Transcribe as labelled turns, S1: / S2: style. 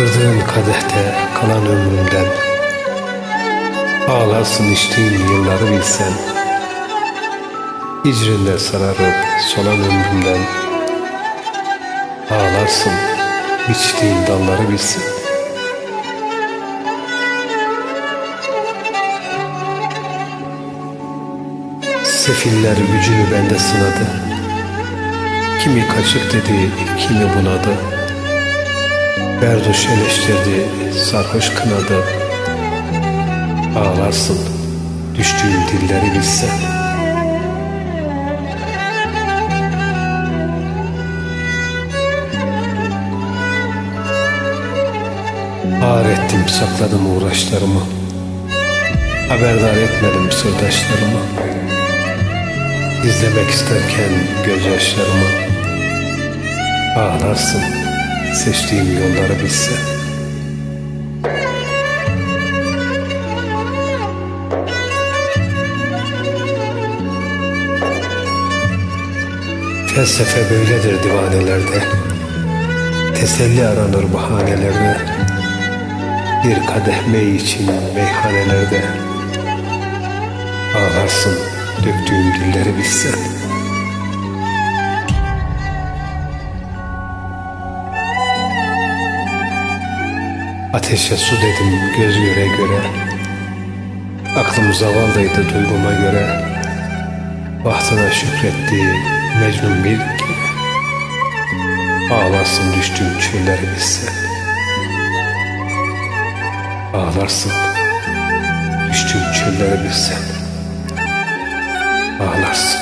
S1: Aldığın kadehte kalan ömrümden Ağlarsın içtiğin yılları bilsen. Hicrində sararıp solan ömrümden Ağlarsın biçtiğin dalları bilsen Sefiller gücünü bende sınadı. Kimi kaçık dedi, kimi bunadı Berduş eleştirdi, sarhoş kınadı. Ağlarsın, düştüğün dilleri bilsen. Ağır ettim, sakladım uğraşlarımı. Haberdar etmedim sırdaşlarımı. İzlemek isterken gözyaşlarımı. Ağlarsın seçtiğim yolları bilsen Felsefe böyledir divanelerde. Teselli aranır bahanelerde. Bir kadeh mey için meyhanelerde. Ağlarsın döktüğüm dilleri bilsen Ateşe su dedim göz göre göre. Aklım zavallıydı duyguma göre. Bahtına şükretti Mecnun bir gibi Ağlarsın düştüğüm çölleri bilsen Ağlarsın düştüğüm çölleri bilsen Ağlarsın